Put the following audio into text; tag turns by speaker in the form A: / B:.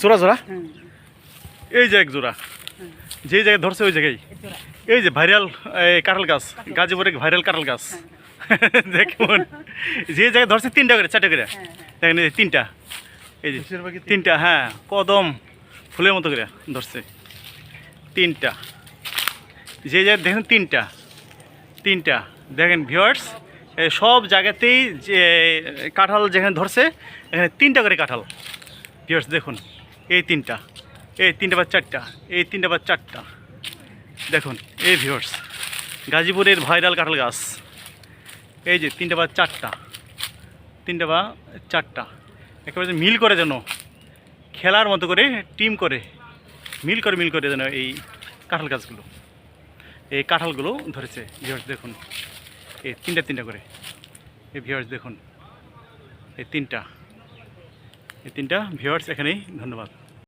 A: জোড়া জোড়া? এই যে এক জোড়া। যে জায়গায় ধরছে ওই জায়গায়।
B: এই
A: যে ভাইরাল কাঁঠাল গাছ গাজীপুরে ভাইরাল কাঁঠাল গাছ। দেখুন। যে জায়গায় ধরছে তিনটা করে চারটে করে।
B: হ্যাঁ হ্যাঁ।
A: দেখেন এই তিনটা। এই যে তিনটা। হ্যাঁ কদম ফুলের মতো করে ধরছে। তিনটা। যে জায়গায় দেখেন তিনটা। তিনটা। দেখেন ভিওয়ার্স সব জায়গাতেই যে কাঁঠাল যেখানে ধরছে এখানে তিনটা করে কাঁঠাল। ভিওয়ার্স দেখুন। এই তিনটা এই তিনটা বা চারটা, এই তিনটা বা চারটা। দেখুন, এই ভিওয়ার্স গাজীপুরের ভাইরাল কাঁঠাল গাছ। এই যে তিনটা বা চারটা, তিনটা বা চারটা। একেবারে মিল করে যেন, খেলার মতো করে টিম করে, মিল করে মিল করে যেন এই কাঁঠাল গাছগুলো। এই কাঁঠালগুলো ধরেছে ভিওর্স দেখুন। এই তিনটা তিনটা করে। এই ভিওর্স দেখুন। এই তিনটা এই তিনটা ভিওর্স এখানেই ধন্যবাদ।